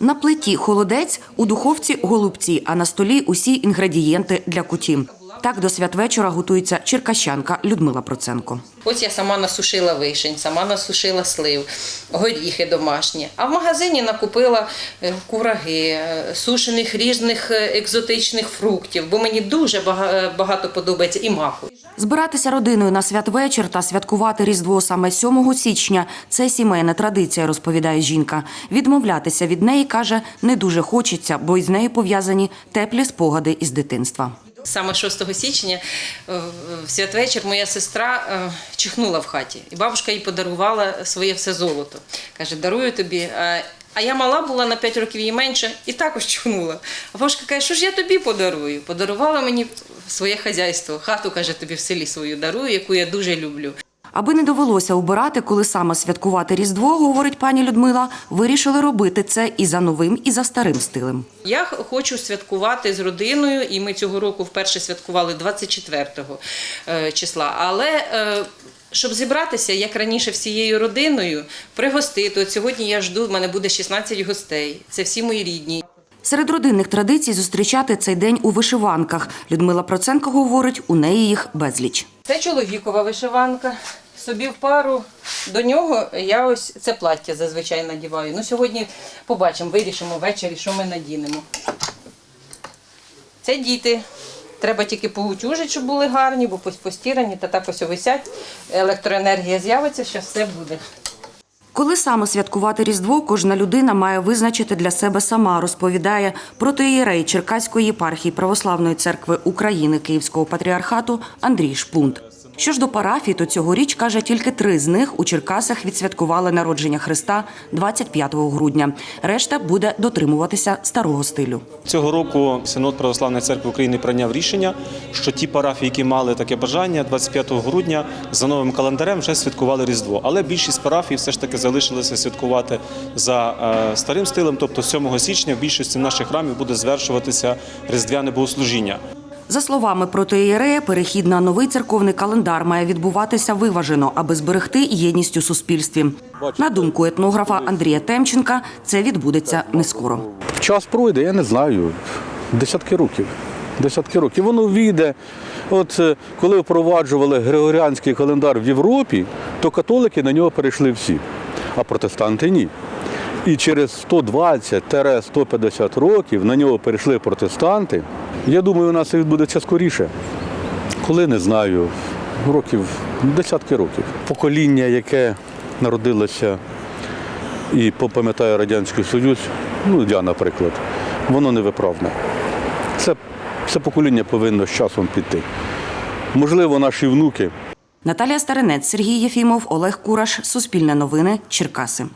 На плиті холодець, у духовці голубці, а на столі усі інгредієнти для куті. Так до святвечора готується черкащанка Людмила Проценко. Ось я сама насушила вишень, сама насушила слив, горіхи домашні. А в магазині накупила е, кураги, е, сушених різних е, екзотичних фруктів, бо мені дуже багато подобається і маку. Збиратися родиною на святвечір та святкувати Різдво саме 7 січня це сімейна традиція, розповідає жінка. Відмовлятися від неї каже не дуже хочеться, бо із нею пов'язані теплі спогади із дитинства. Саме 6 січня е, в святвечір моя сестра е, чихнула в хаті, і бабушка їй подарувала своє все золото. Каже, дарую тобі. А- А я мала була на 5 років її менше і також чихнула. А бабушка каже, що ж я тобі подарую? Подарувала мені своє хазяйство. Хату каже, тобі в селі свою дарую, яку я дуже люблю. Аби не довелося убирати, коли саме святкувати Різдво, говорить пані Людмила, вирішили робити це і за новим, і за старим стилем. Я хочу святкувати з родиною, і ми цього року вперше святкували 24 е, числа. Але е, щоб зібратися, як раніше, всією родиною, пригостити. От сьогодні я жду, в мене буде 16 гостей. Це всі мої рідні. Серед родинних традицій зустрічати цей день у вишиванках. Людмила Проценко говорить, у неї їх безліч. Це чоловікова вишиванка. Собі в пару до нього я ось це плаття зазвичай надіваю. Ну сьогодні побачимо, вирішимо ввечері, що ми надінемо. Це діти. Треба тільки поутюжити, щоб були гарні, бо постірані та так ось висять. Електроенергія з'явиться, що все буде. Коли саме святкувати Різдво, кожна людина має визначити для себе сама, розповідає протоієрей Черкаської єпархії Православної церкви України Київського патріархату Андрій Шпунт. Що ж до парафій, то цьогоріч, каже, тільки три з них у Черкасах відсвяткували народження Христа 25 грудня. Решта буде дотримуватися старого стилю. Цього року Синод Православної церкви України прийняв рішення, що ті парафії, які мали таке бажання, 25 грудня за новим календарем вже святкували Різдво. Але більшість парафій все ж таки залишилися святкувати за е, старим стилем, тобто 7 січня в більшості наших храмів буде звершуватися різдвяне богослужіння. За словами протоієрея, перехід на новий церковний календар має відбуватися виважено, аби зберегти єдність у суспільстві. На думку етнографа Андрія Темченка, це відбудеться не скоро. Час пройде, я не знаю. Десятки років. Десятки років. Воно війде. От е, коли впроваджували григоріанський календар в Європі, то католики на нього перейшли всі, а протестанти ні. І через 120-150 років на нього перейшли протестанти. Я думаю, у нас це відбудеться скоріше. Коли не знаю, років, десятки років. Покоління, яке народилося і пам'ятає Радянський Союз, ну я, наприклад, воно невиправне. Це, це покоління повинно з часом піти. Можливо, наші внуки Наталія Старинець, Сергій Єфімов, Олег Кураш. Суспільне новини. Черкаси.